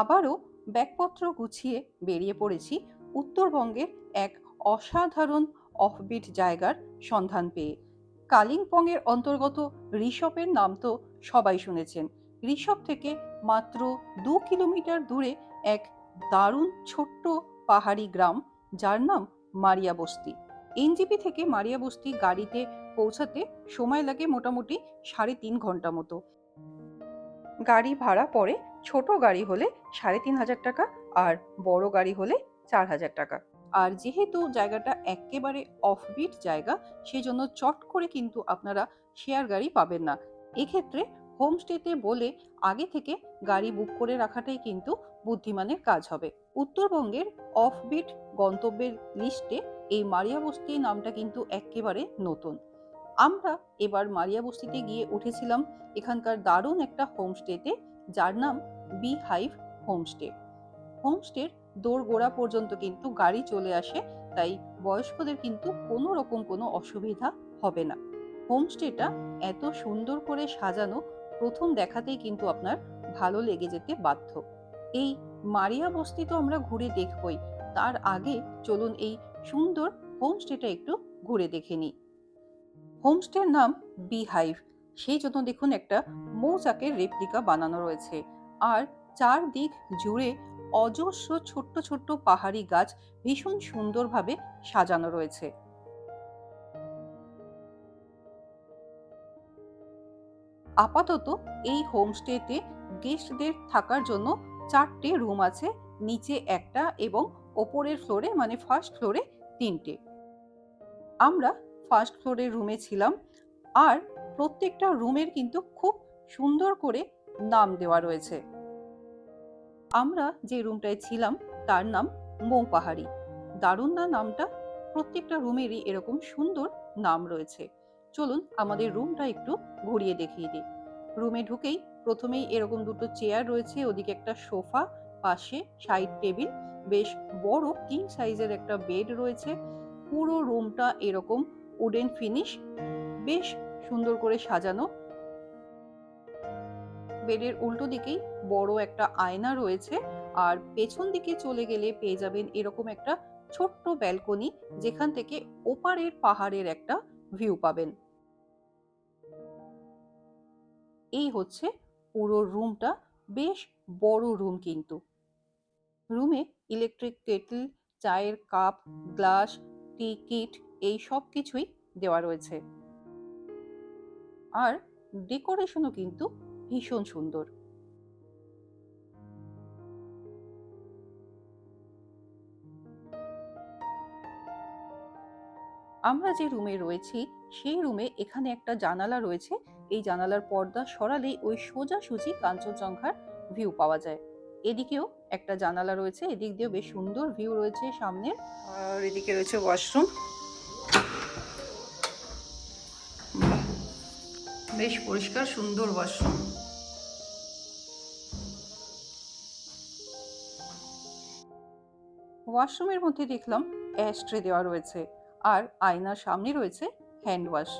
আবারও ব্যাগপত্র গুছিয়ে বেরিয়ে পড়েছি উত্তরবঙ্গের এক অসাধারণ অফবিট জায়গার সন্ধান পেয়ে। কালিম্পংয়ের অন্তর্গত ঋষভের নাম তো সবাই শুনেছেন। ঋষভ থেকে মাত্র দু কিলোমিটার দূরে এক দারুণ ছোট্ট পাহাড়ি গ্রাম, যার নাম মারিয়া বস্তি। এনজিপি থেকে মারিয়া বস্তি গাড়িতে পৌঁছাতে সময় লাগে মোটামুটি সাড়ে তিন ঘণ্টা মতো। গাড়ি ভাড়া পড়ে ছোট গাড়ি হলে সাড়ে তিন হাজার টাকা আর বড় গাড়ি হলে চার হাজার টাকা। আর যেহেতু জায়গাটা একেবারে অফবিট জায়গা সেই জন্য চট করে কিন্তু আপনারা শেয়ার গাড়ি পাবেন না। এক্ষেত্রে হোমস্টেতে বলে আগে থেকে গাড়ি বুক করে রাখাটাই কিন্তু বুদ্ধিমানের কাজ হবে। উত্তরবঙ্গের অফবিট গন্তব্যের লিস্টে এই মারিয়া বস্তি নামটা কিন্তু একেবারে নতুন। আমরা এবার মারিয়া বস্তিতে গিয়ে উঠেছিলাম। এখানকার দারুণ একটা হোমস্টেতে যার নাম বি হাইভ হোমস্টে হোমস্টের দোর গোড়া পর্যন্ত কিন্তু গাড়ি চলে আসে, তাই বয়স্কদের কিন্তু কোনো রকম কোনো অসুবিধা হবে না। হোমস্টেটা এত সুন্দর করে সাজানো প্রথম দেখাতেই কিন্তু আপনার ভালো লেগে যেতে বাধ্য। এই মারিয়া বস্তি তো আমরা ঘুরে দেখবই, তার আগে চলুন এই সুন্দর হোমস্টেটা একটু ঘুরে দেখে নিই। হোমস্টের নাম বি হাইভ সেই জন্য দেখুন একটা মৌচাকের রেপ্লিকা বানানো রয়েছে। আর চারদিক জুড়ে অজস্র ছোট্ট ছোট্ট পাহাড়ি গাছ ভীষণ সুন্দরভাবে সাজানো রয়েছে। আপাতত এই হোমস্টেতে গেস্টদের থাকার জন্য চারটে রুম আছে, নিচে একটা এবং ওপরের ফ্লোরে মানে ফার্স্ট ফ্লোরে তিনটে। আমরা ফার্স্ট ফ্লোরের রুমে ছিলাম। আর প্রত্যেকটা রুমের কিন্তু খুব সুন্দর করে নাম দেওয়া রয়েছে। আমরা যে রুমটায় ছিলাম, তার নাম মৌ পাহাড়ি দারুণ না নামটা? প্রত্যেকটা রুমেরই এরকম সুন্দর নাম রয়েছে। চলুন আমাদের রুমটা একটু ঘুরিয়ে দেখিয়ে দিই। রুমে ঢুকেই প্রথমেই এরকম দুটো চেয়ার রয়েছে, ওদিকে একটা সোফা, পাশে সাইড টেবিল, বেশ বড় কিং সাইজের একটা বেড রয়েছে। পুরো রুমটা এরকম উডেন ফিনিশ। বেশ সুন্দর করে সাজানো। বেডের উল্টো দিকেই বড় একটা আয়না রয়েছে আর পেছন দিকে চলে গেলে পেয়ে যাবেন এরকম একটা ছোট্ট ব্যালকনি যেখান থেকে ওপারের পাহাড়ের একটা ভিউ পাবেন। এই হচ্ছে পুরো রুমটা, বেশ বড় রুম কিন্তু। রুমে ইলেকট্রিক কেটল, চায়ের কাপ, গ্লাস, টি, কিট এই সব কিছুই দেওয়া রয়েছে। আর ডেকোরেশনও কিন্তু ভীষণ সুন্দর। আমরা যে রুমে রয়েছি, সেই রুমে এখানে একটা জানালা রয়েছে। এই জানালার পর্দা সরালেই ওই সোজাসুজি কাঞ্চনজঙ্ঘার ভিউ পাওয়া যায়। এদিকেও একটা জানালা রয়েছে, এদিক দিয়েও বেশ সুন্দর ভিউ রয়েছে সামনে আর এদিকে রয়েছে ওয়াশরুম। বেশ পরিষ্কার, সুন্দর ওয়াশরুম ওয়াশরুমের মধ্যে দেখলাম অ্যাস্ট্রে দেওয়া রয়েছে আর আয়নার সামনে রয়েছে হ্যান্ড ওয়াশ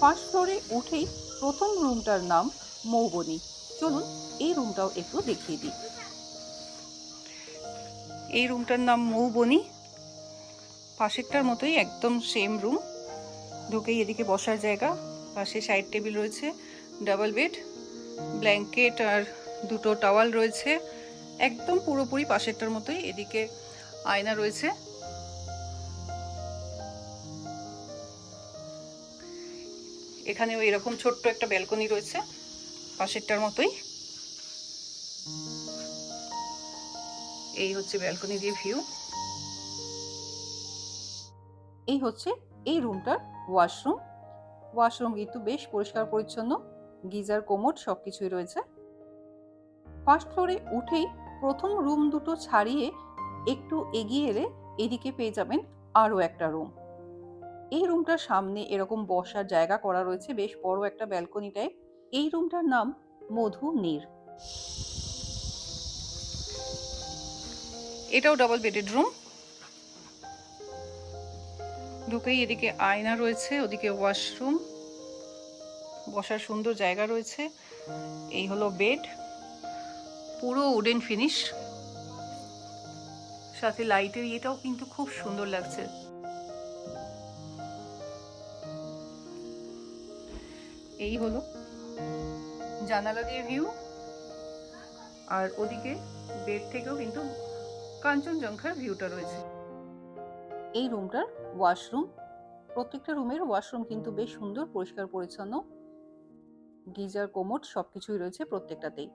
ফার্স্ট ফ্লোরে উঠেই প্রথম রুমটার নাম মৌবনি। চলুন এই রুমটাও একটু দেখিয়ে দিই। এই রুমটার নাম মৌবনি। পাশেরটার মতোই একদম সেম রুম ঢুকেই এদিকে বসার জায়গা। পাশে সাইড টেবিল রয়েছে ডাবল বেড ব্ল্যাঙ্কেট আর দুটো টাওয়াল রয়েছে। একদম পুরোপুরি পাশেরটার মতোই এদিকে আয়না রয়েছে। এখানেও এরকম ছোট্ট একটা ব্যালকনি রয়েছে, পাশেরটার মতোই। এই হচ্ছে ব্যালকনি দিয়ে ভিউ এই হচ্ছে এই রুমটার ওয়াশরুম। ওয়াশরুম কিন্তু বেশ পরিষ্কার, পরিচ্ছন্ন। গিজার কোমোড সব কিছুই রয়েছে। ফার্স্ট ফ্লোরে উঠেই প্রথম রুম দুটো ছাড়িয়ে একটু এগিয়ে এলে এদিকে পেয়ে যাবেন আরও একটা রুম। এই রুমটার সামনে এরকম বসার জায়গা করা রয়েছে, বেশ বড় একটা ব্যালকনি টাইপ। এই রুমটার নাম মধু নীর। এটাও ডাবল বেডেড রুম ঢুকেই এদিকে আয়না রয়েছে, ওদিকে ওয়াশরুম বসার সুন্দর জায়গা রয়েছে। এই হলো বেড পুরো উডেন ফিনিশ সাথে লাইটের ইয়েটাও কিন্তু খুব সুন্দর লাগছে। এই হলো জানালা দিয়ে ভিউ আর ওদিকে বেড থেকেও কিন্তু কাঞ্চনজঙ্ঘার ভিউটা রয়েছে। এই রুমটার ওয়াশরুম, প্রত্যেকটা রুমের ওয়াশরুম কিন্তু বেশ সুন্দর, পরিষ্কার, পরিচ্ছন্ন। গিজার কোমোড সবকিছুই রয়েছে প্রত্যেকটাতেই।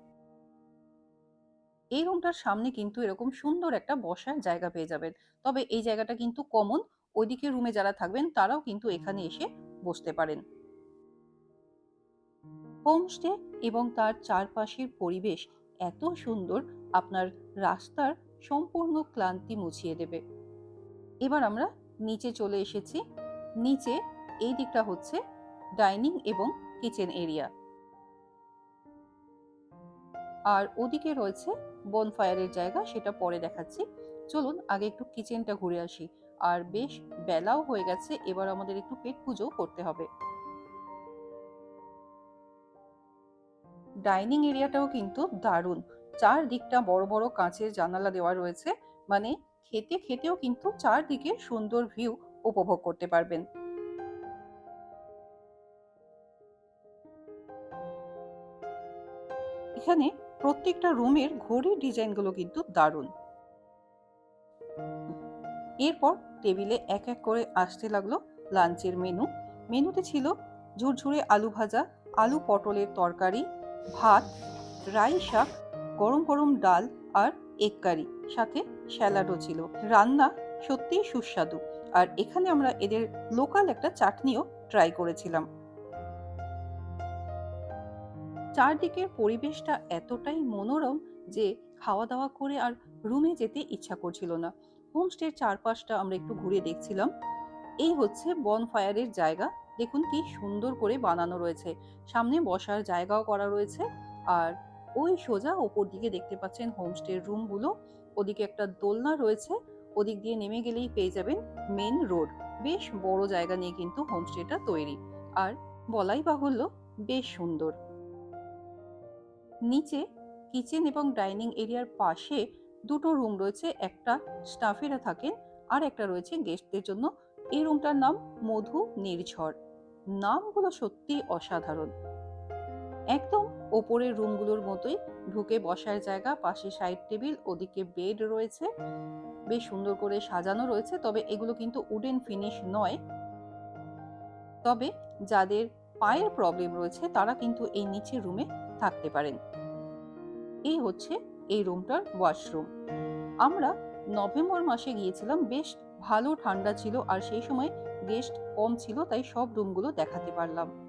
এই রুমটার সামনে কিন্তু এরকম সুন্দর একটা বসার জায়গা পেয়ে যাবেন। তবে এই জায়গাটা কিন্তু কমন, ওইদিকে রুমে যারা থাকবেন তারাও কিন্তু এখানে এসে বসতে পারেন। হোমস্টে এবং তার চারপাশের পরিবেশ এত সুন্দর, আপনার রাস্তার সম্পূর্ণ ক্লান্তি মুছিয়ে দেবে। এবার আমরা নিচে চলে এসেছি। নিচে এই দিকটা হচ্ছে ডাইনিং এবং কিচেন এরিয়া। আর ওদিকে রয়েছে বনফায়ারের জায়গা, সেটা পরে দেখাচ্ছি। চলুন আগে একটু কিচেনটা ঘুরে আসি। আর বেশ বেলাও হয়ে গেছে, এবার আমাদের একটু পেট পুজো করতে হবে। ডাইনিং এরিয়াটাও কিন্তু দারুণ। চারদিকটা বড় বড় কাঁচের জানালা দেওয়া রয়েছে। মানে খেতে খেতেও কিন্তু চারদিকে সুন্দর ভিউ উপভোগ করতে পারবেন। এখানে প্রত্যেকটা রুমের ঘড়ির ডিজাইনগুলো কিন্তু দারুণ। এরপর টেবিলে এক এক করে আসতে লাগল লাঞ্চের মেনু। মেনুতে ছিল ঝুরঝুরে আলু ভাজা, আলু পটলের তরকারি, ভাত, রাই শাক, গরম গরম ডাল আর এগ কারি, সাথে স্যালাডও ছিল। রান্না সত্যিই সুস্বাদু। আর এখানে আমরা এদের লোকাল একটা চাটনিও ট্রাই করেছিলাম। চারদিকের পরিবেশটা এতটাই মনোরম যে খাওয়া দাওয়া করে আর রুমে যেতে ইচ্ছা করছিল না। হোমস্টের চারপাশটা আমরা একটু ঘুরে দেখছিলাম। এই হচ্ছে বন ফায়ারের জায়গা। দেখুন কি সুন্দর করে বানানো রয়েছে। সামনে বসার জায়গাও করা রয়েছে। আর ওই সোজা ওপর দিকে দেখতে পাচ্ছেন হোমস্টের রুমগুলো ওদিকে একটা দোলনা রয়েছে, ওদিক দিয়ে নেমে গেলেই পেয়ে যাবেন মেন রোড বেশ বড় জায়গা নিয়ে কিন্তু হোমস্টেটা তৈরি। আর বলাই বাহুল্য, বেশ সুন্দর। নিচে কিচেন এবং ডাইনিং এরিয়ার পাশে দুটো রুম রয়েছে, একটা স্টাফেরা থাকেন আর একটা রয়েছে গেস্টদের জন্য। এই রুমটার নাম মধু নির্ঝর। নামগুলো সত্যি অসাধারণ। একদম ওপরের রুমগুলোর মতোই ঢুকে বসার জায়গা, পাশে সাইড টেবিল ওদিকে বেড রয়েছে। বেশ সুন্দর করে সাজানো রয়েছে, তবে এগুলো কিন্তু উডেন ফিনিশ নয়। তবে যাদের পায়ের প্রবলেম রয়েছে, তারা কিন্তু এই নিচের রুমে থাকতে পারেন। এই হচ্ছে এই রুমটার ওয়াশরুম আমরা নভেম্বর মাসে গিয়েছিলাম, বেশ ভালো ঠান্ডা ছিল আর সেই সময় গেস্ট কম ছিল, তাই সব রুমগুলো দেখাতে পারলাম।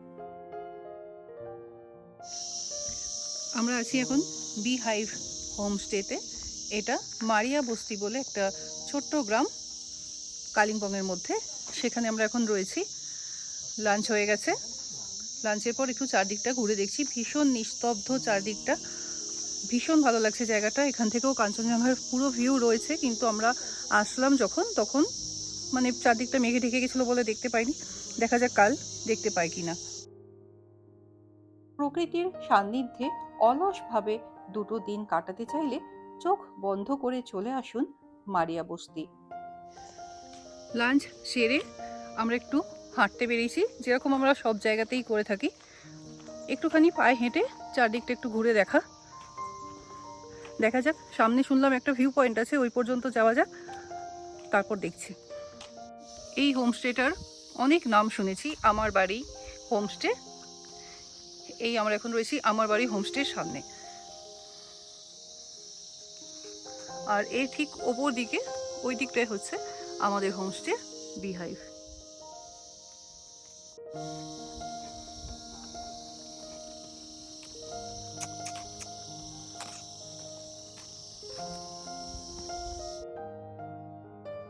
আমরা আছি এখন বি হাইভ হোমস্টেতে এটা মারিয়া বস্তি বলে একটা ছোট্ট গ্রাম কালিম্পংয়ের মধ্যে। সেখানে আমরা এখন রয়েছি। লাঞ্চ হয়ে গেছে। লাঞ্চের পর একটু চারদিকটা ঘুরে দেখছি। ভীষণ নিস্তব্ধ চারদিকটা। ভীষণ ভালো লাগছে জায়গাটা। এখান থেকেও কাঞ্চনজঙ্ঘার পুরো ভিউ রয়েছে। কিন্তু আমরা আসলাম যখন, তখন মানে চারদিকটা মেঘে ঢেকে গেছিল বলে দেখতে পাইনি। দেখা যাক কাল দেখতে পাই কিনা। প্রকৃতির সান্নিধ্যে অলসভাবে দুটো দিন কাটাতে চাইলে চোখ বন্ধ করে চলে আসুন মারিয়া বস্তি। লাঞ্চ সেরে আমরা একটু হাঁটতে বেরিয়েছি, যেরকম আমরা সব জায়গাতেই করে থাকি। একটুখানি পায়ে হেঁটে চারদিকটা একটু ঘুরে দেখা। দেখা যাক, সামনে শুনলাম একটা ভিউ পয়েন্ট আছে, ওই পর্যন্ত যাওয়া যাক, তারপর দেখছি। এই হোমস্টেটার অনেক নাম শুনেছি, আমার বাড়ি হোমস্টে এই আমরা এখন রয়েছি আমার বাড়ি হোমস্টের সামনে। আর এর ঠিক ওপর দিকে, ওই দিকটাই হচ্ছে আমাদের হোমস্টে বিহাইভ।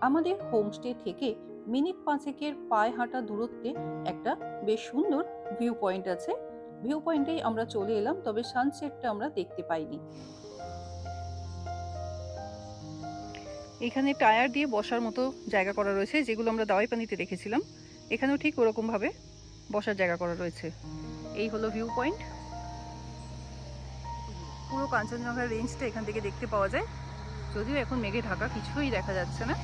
আমাদের হোমস্টে থেকে মিনিট পাঁচেকের পায়ে হাঁটা দূরত্বে একটা বেশ সুন্দর ভিউ পয়েন্ট আছে। ভিউ পয়েন্টেই আমরা চলে এলাম, তবে সানসেটটা আমরা দেখতে পাইনি। এখানে টায়ার দিয়ে বসার মতো জায়গা করা রয়েছে, যেগুলো আমরা দাওয়াই পানিতে রেখেছিলাম। এখানেও ঠিক ওরকমভাবে বসার জায়গা করা রয়েছে। এই হলো ভিউ পয়েন্ট। পুরো কাঞ্চনজঙ্ঘার রেঞ্জটা এখান থেকে দেখতে পাওয়া যায়। যদিও এখন মেঘে ঢাকা কিছুই দেখা যাচ্ছে না।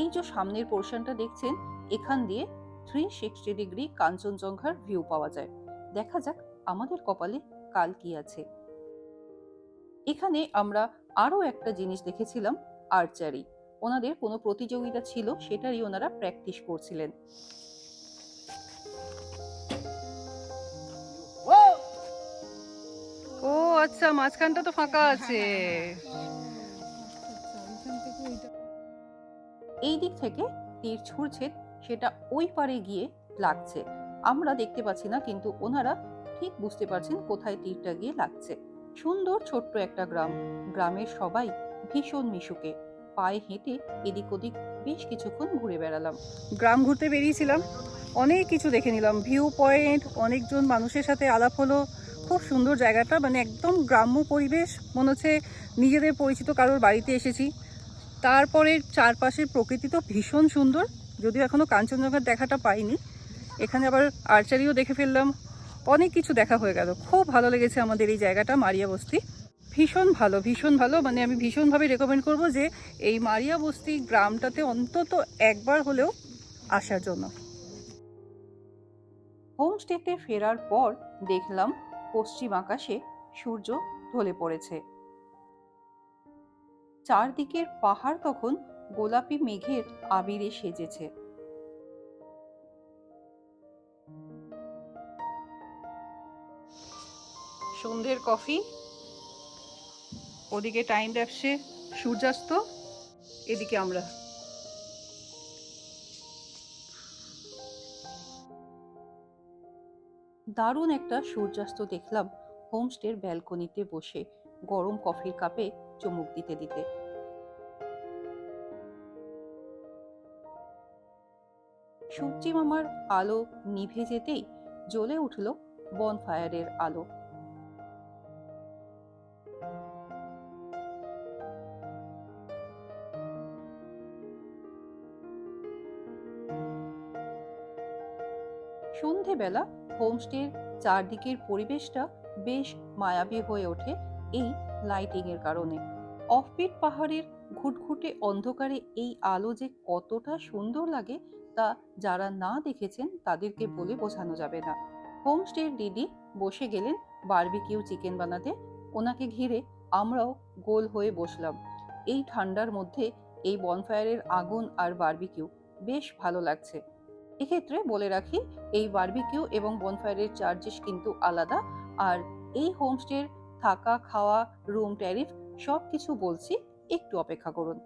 এই যে সামনের পোর্শনটা দেখছেন এখান দিয়ে থ্রি সিক্সটি ডিগ্রি কাঞ্চনজঙ্ঘার ভিউ পাওয়া যায়। দেখা যাক আমাদের কপালে কাল কি আছে। এখানে আমরা আরও একটা জিনিস দেখেছিলাম আর্চারি ওনাদের কোনো প্রতিযোগিতা ছিল সেটারই ওনারা প্র্যাকটিস করছিলেন। ও আচ্ছা মাঝখানটা তো ফাঁকা আছে। এই দিক থেকে তীর ছুঁড়ছেন সেটা ওই পারে গিয়ে লাগছে। আমরা দেখতে পাচ্ছি না, কিন্তু ওনারা ঠিক বুঝতে পারছেন কোথায় তীরটা গিয়ে লাগছে। সুন্দর ছোট্ট একটা গ্রাম। গ্রামের সবাই ভীষণ মিশুকে। পায়ে হেঁটে এদিক ওদিক বেশ কিছুক্ষণ ঘুরে বেড়ালাম। গ্রাম ঘুরতে বেরিয়েছিলাম। অনেক কিছু দেখে নিলাম। ভিউ পয়েন্ট, অনেকজন মানুষের সাথে আলাপ হলো। খুব সুন্দর জায়গাটা। মানে একদম গ্রাম্য পরিবেশ। মনে হচ্ছে নিজেদের পরিচিত কারোর বাড়িতে এসেছি। তারপরে চারপাশের প্রকৃতি তো ভীষণ সুন্দর। যদিও এখনও কাঞ্চনজঙ্ঘার দেখাটা পাইনি। এখানে আবার আর্চারিও দেখে ফেললাম। অনেক কিছু দেখা হয়ে গেল। খুব ভালো লেগেছে আমাদের এই জায়গাটা, মারিয়া বস্তি। ভীষণ ভালো ভীষণ ভালো। মানে আমি ভীষণভাবে রেকমেন্ড করব যে এই মারিয়া বস্তি গ্রামটাতে অন্তত একবার হলেও আসার জন্য। হোমস্টেতে ফেরার পর দেখলাম পশ্চিম আকাশে সূর্য ঢলে পড়েছে। চারদিকের পাহাড় তখন গোলাপি মেঘের আবিরে সেজেছে। সন্ধ্যের কফি। ওদিকে টাইম ল্যাপসে সূর্যাস্ত এদিকে আমরা। দারুণ একটা সূর্যাস্ত দেখলাম হোমস্টের ব্যালকনিতে বসে গরম কফির কাপে চুমুক দিতে দিতে। সূর্যি মামার আলো নিভে যেতেই জ্বলে উঠল বনফায়ারের আলো। সন্ধেবেলা হোমস্টের চারদিকের পরিবেশটা বেশ মায়াবী হয়ে ওঠে এই লাইটিং এর কারণে। অফবিট পাহাড়ের ঘুটঘুটে অন্ধকারে এই আলো যে কতটা সুন্দর লাগে তা যারা না দেখেছেন তাদেরকে বলে বোঝানো যাবে না। হোমস্টের দিদি বসে গেলেন বার্বিকিউ চিকেন বানাতে। ওনাকে ঘিরে আমরাও গোল হয়ে বসলাম। এই ঠান্ডার মধ্যে এই বনফায়ারের আগুন আর বার্বিকিউ বেশ ভালো লাগছে। এক্ষেত্রে বলে রাখি, এই বারবিকিউ এবং বনফায়ারের চার্জেস কিন্তু আলাদা। আর এই হোমস্টের থাকা খাওয়া রুম ট্যারিফ সব কিছু বলছি। একটু অপেক্ষা করুন।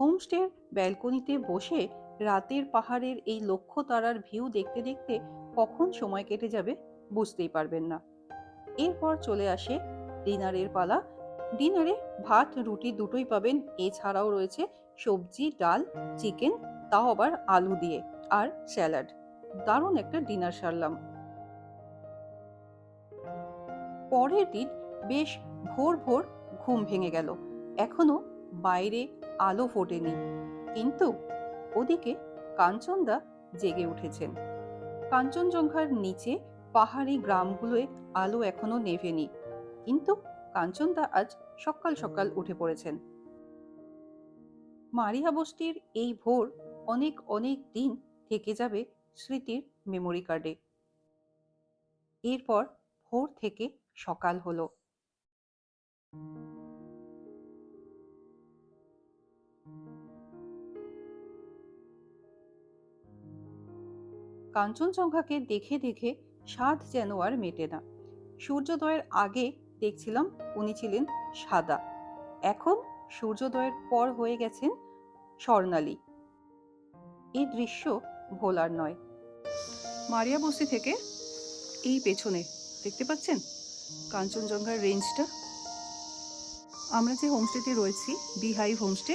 হোমস্টের ব্যালকনিতে বসে রাতের পাহাড়ের এই লক্ষ্য তারার ভিউ দেখতে দেখতে কখন সময় কেটে যাবে বুঝতেই পারবেন না। এরপর চলে আসে ডিনারের পালা। ডিনারে ভাত, রুটি দুটোই পাবেন। এছাড়াও রয়েছে সবজি, ডাল, চিকেন, তাও আবার আলু দিয়ে আর স্যালাড। দারুণ একটা ডিনার সারলাম। পরের দিন বেশ ভোর ভোর ঘুম ভেঙে গেল। এখনও বাইরে আলো ফোটেনি। কিন্তু ওদিকে কাঞ্চনদা জেগে উঠেছেন। কাঞ্চনজঙ্ঘার নিচে পাহাড়ি গ্রামগুলোয় আলো এখনও নেভেনি। কিন্তু কাঞ্চনদা আজ সকাল সকাল উঠে পড়েছেন। মারিয়া বস্তির এই ভোর অনেক অনেক দিন থেকে যাবে স্মৃতির মেমোরি কার্ডে এরপর ভোর থেকে সকাল হলো। কাঞ্চনজঙ্ঘাকে দেখে দেখে স্বাদ যেন আর মেটে না। সূর্যোদয়ের আগে দেখছিলাম উনি ছিলেন সাদা। এখন সূর্যোদয়ের পর হয়ে গেছেন স্বর্ণালী। এই দৃশ্য ভোলার নয়। মারিয়া বস্তি থেকে এই পেছনে, দেখতে পাচ্ছেন? কাঞ্চনজঙ্ঘার রেঞ্জটা আমরা যে হোমস্টেতে রয়েছি বিহাইভ হোমস্টে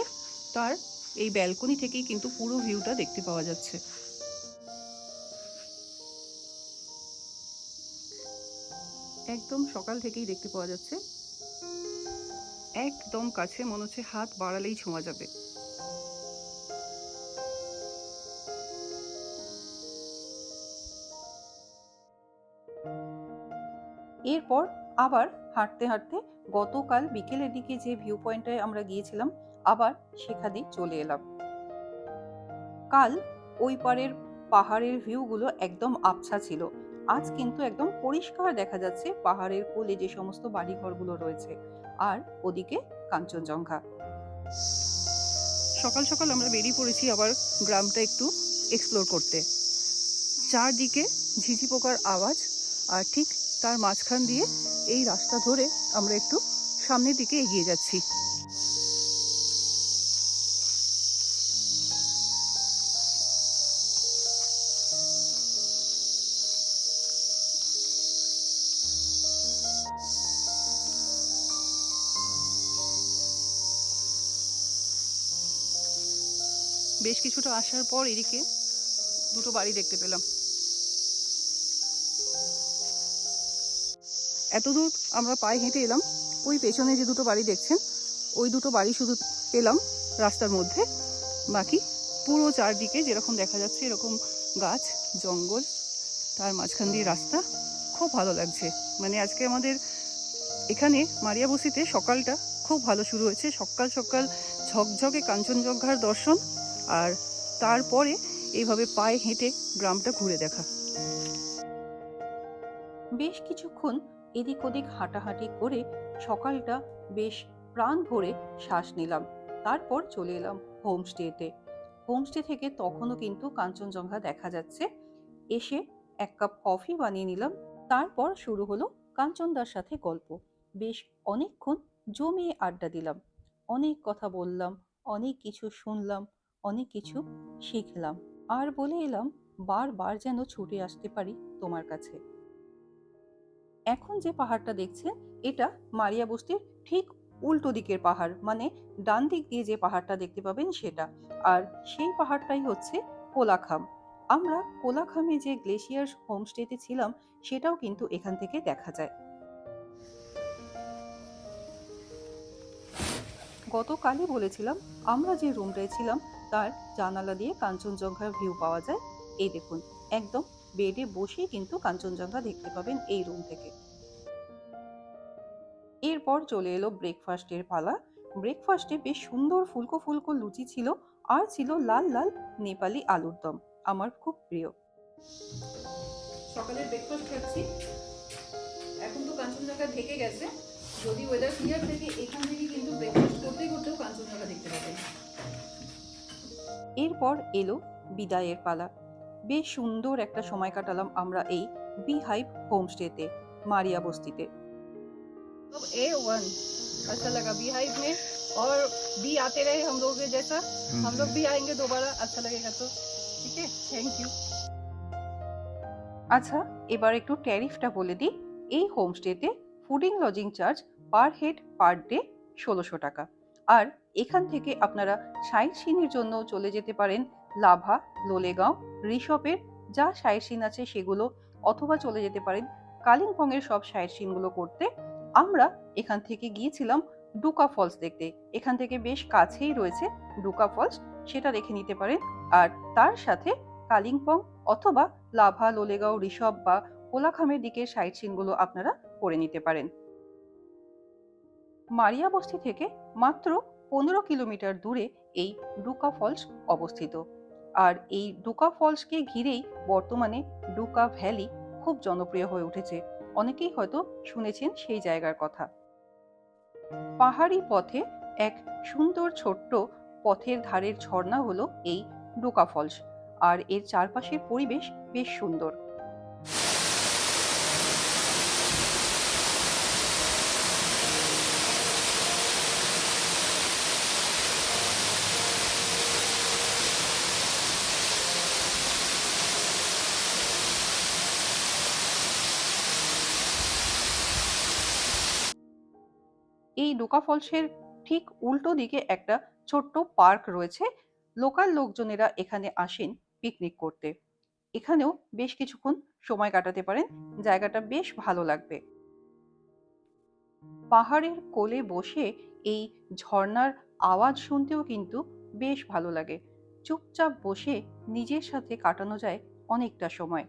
তার এই ব্যালকনি থেকেই কিন্তু পুরো ভিউটা দেখতে পাওয়া যাচ্ছে। একদম সকাল থেকেই দেখতে পাওয়া যাচ্ছে। একদম কাছে মনে হচ্ছে হাত বাড়ালেই ছোঁয়া যাবে। এরপর আবার হাঁটতে হাঁটতে গতকাল বিকেলের দিকে যে ভিউ পয়েন্টে আমরা গিয়েছিলাম, আবার সেখানেই চলে এলাম। কাল ওই পারের পাহাড়ের ভিউগুলো একদম আবছা ছিল। আজ কিন্তু একদম পরিষ্কার দেখা যাচ্ছে পাহাড়ের কোলে যে সমস্ত বাড়িঘরগুলো রয়েছে। আর ওদিকে কাঞ্চনজঙ্ঘা। সকাল সকাল আমরা বেরিয়ে পড়েছি আবার গ্রামটা একটু এক্সপ্লোর করতে। চারদিকে ঝিঝি পোকার আওয়াজ আর ঠিক তার মাঝখান দিয়ে এই রাস্তা ধরে আমরা একটু সামনের দিকে এগিয়ে যাচ্ছি। বেশ কিছুটা আসার পর এদিকে দুটো বাড়ি দেখতে পেলাম। এত দূর আমরা পায়ে হেঁটে এলাম, ওই পেছনে যে দুটো বাড়ি দেখছেন, ওই দুটো বাড়ি শুধু পেলাম রাস্তার মধ্যে, বাকি পুরো চারদিকে যেরকম দেখা যাচ্ছে এরকম গাছ, জঙ্গল, তার মাঝখান দিয়ে রাস্তা, খুব ভালো লাগছে। মানে আজকে আমাদের এখানে মারিয়াবসিতে সকালটা খুব ভালো শুরু হয়েছে, সকাল সকাল ঝকঝকে কাঞ্চনজঙ্ঘার দর্শন আর তারপরে এইভাবে পায়ে হেঁটে গ্রামটা ঘুরে দেখা। বেশ কিছুক্ষণ এদিক ওদিক হাঁটাহাঁটি করে সকালটা বেশ প্রাণ ভরে শ্বাস নিলাম। তারপর চলে এলাম হোমস্টেতে। হোমস্টে থেকে তখনও কিন্তু কাঞ্চনজঙ্ঘা দেখা যাচ্ছে। এসে এক কাপ কফি বানিয়ে নিলাম, তারপর শুরু হলো কাঞ্চনদার সাথে গল্প। বেশ অনেকক্ষণ জমিয়ে আড্ডা দিলাম। অনেক কথা বললাম, অনেক কিছু শুনলাম অনেক কিছু শিখলাম। আর বলে এলাম, বারবার যেন ছুটে আসতে পারি তোমার কাছে। এখন যে পাহাড়টা দেখছেন এটা মারিয়া বস্তির ঠিক উল্টো দিকের পাহাড় মানে ডান দিক দিয়ে যে পাহাড়টা দেখতে পাবেন সেটা। আর সেই পাহাড়টাই হচ্ছে কোলাখাম। আমরা কোলাখামে যে গ্লেশিয়ার হোমস্টেতে ছিলাম, সেটাও কিন্তু এখান থেকে দেখা যায়। গতকালই বলেছিলাম, আমরা যে রুমটায় ছিলাম তার জানালা দিয়ে কাঞ্চনজঙ্ঘার ভিউ পাওয়া যায়। এই দেখুন, একদম বেডে বসেই কিন্তু কাঞ্চনজঙ্ঘা দেখতে পাবেন এই রুম থেকে। এরপর চলে এলো ব্রেকফাস্টের পালা। ব্রেকফাস্টে বেশ সুন্দর ফুলকো ফুলকো লুচি ছিল আর ছিল লাল লাল নেপালি আলুর দম, আমার খুব প্রিয়। সকালের ব্রেকফাস্ট খাচ্ছি। এখন তো কাঞ্চনজঙ্ঘা ঢেকে গেছে। যদি ওয়েদার ক্লিয়ার থেকে, এখান থেকে কিন্তু ব্রেকফাস্ট করতে করতেও কাঞ্চনজঙ্ঘা এরপর এলো বিদায়ের পালা বেশ সুন্দর একটা সময় কাটালাম আমরা এই বি হাইভ হোমস্টেতে मारिया बस्ती पे अब ए वन अच्छा लगा बी हाइव में और बी आते रहे हम लोग के जैसा हम लोग भी आएंगे दोबारा अच्छा लगेगा तो ठीक है থ্যাংক ইউ আচ্ছা এবার একটু ট্যারিফটা বলে দিই এই হোমস্টেতে fooding lodging charge per head per day ষোলোশো টাকা আর এখান থেকে আপনারা সাইট সিনের জন্য চলে যেতে পারেন লাভা, লোলেগাঁও ঋষপের যা সাইট সিন আছে সেগুলো, অথবা চলে যেতে পারেন কালিম্পংয়ের সব সাইট সিনগুলো করতে। আমরা এখান থেকে গিয়েছিলাম ডুকা ফলস দেখতে। এখান থেকে বেশ কাছেই রয়েছে ডুকা ফলস, সেটা দেখে নিতে পারেন। আর তার সাথে কালিম্পং অথবা লাভা, লোলেগাঁও, ঋষভ বা কোলাখামের দিকের সাইট সিনগুলো আপনারা করে নিতে পারেন। মারিয়া বস্তি থেকে মাত্র পনেরো কিলোমিটার দূরে এই ডুকা ফলস অবস্থিত। আর এই ডুকা ফলসকে ঘিরেই বর্তমানে ডুকা ভ্যালি খুব জনপ্রিয় হয়ে উঠেছে। অনেকেই হয়তো শুনেছেন সেই জায়গার কথা। পাহাড়ি পথে এক সুন্দর ছোট্ট পথের ধারের ঝর্ণা হলো এই ডোকা ফলস। আর এর চারপাশের পরিবেশ বেশ সুন্দর। এই ডোকা ফলসের ঠিক উল্টো দিকে একটা ছোট্ট পার্ক রয়েছে। লোকাল লোকজনেরা এখানে আসেন পিকনিক করতে। এখানেও বেশ কিছুক্ষণ সময় কাটাতে পারেন। জায়গাটা বেশ ভালো লাগবে। পাহাড়ের কোলে বসে এই ঝর্ণার আওয়াজ শুনতেও কিন্তু বেশ ভালো লাগে। চুপচাপ বসে নিজের সাথে কাটানো যায় অনেকটা সময়।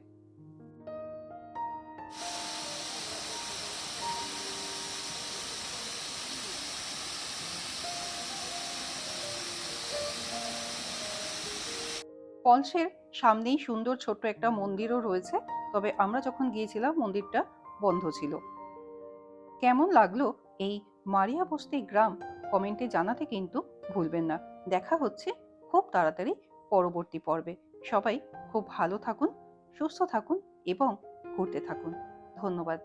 ফলসের সামনেই সুন্দর ছোট্ট একটা মন্দিরও রয়েছে। তবে আমরা যখন গিয়েছিলাম, মন্দিরটা বন্ধ ছিল। কেমন লাগল এই মারিয়া বস্তি গ্রাম কমেন্টে জানাতে কিন্তু ভুলবেন না। দেখা হচ্ছে খুব তাড়াতাড়ি পরবর্তী পর্বে। সবাই খুব ভালো থাকুন, সুস্থ থাকুন এবং ঘুরতে থাকুন। ধন্যবাদ।